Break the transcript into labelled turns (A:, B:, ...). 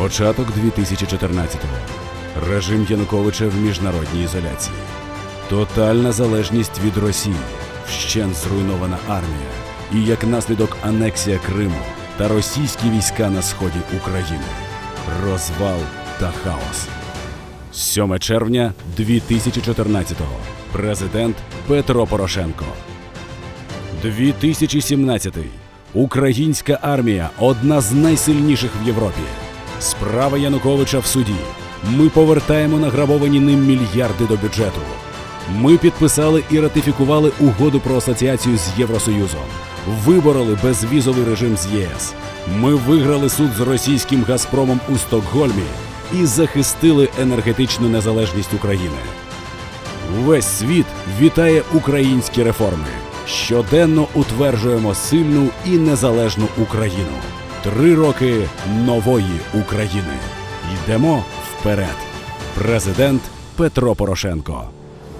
A: Початок 2014-го. Режим Януковича в міжнародній ізоляції. Тотальна залежність від Росії, вщент зруйнована армія і як наслідок анексія Криму та російські війська на сході України. Розвал та хаос. 7 червня 2014-го. Президент Петро Порошенко. 2017. Українська армія одна з найсильніших в Європі. Справа Януковича в суді. Ми повертаємо награбовані ним мільярди до бюджету. Ми підписали і ратифікували угоду про асоціацію з Євросоюзом. Вибороли безвізовий режим з ЄС. Ми виграли суд з російським Газпромом у Стокгольмі і захистили енергетичну незалежність України. Весь світ вітає українські реформи. Щоденно утверджуємо сильну і незалежну Україну. Три роки нової України. Йдемо вперед. Президент Петро Порошенко.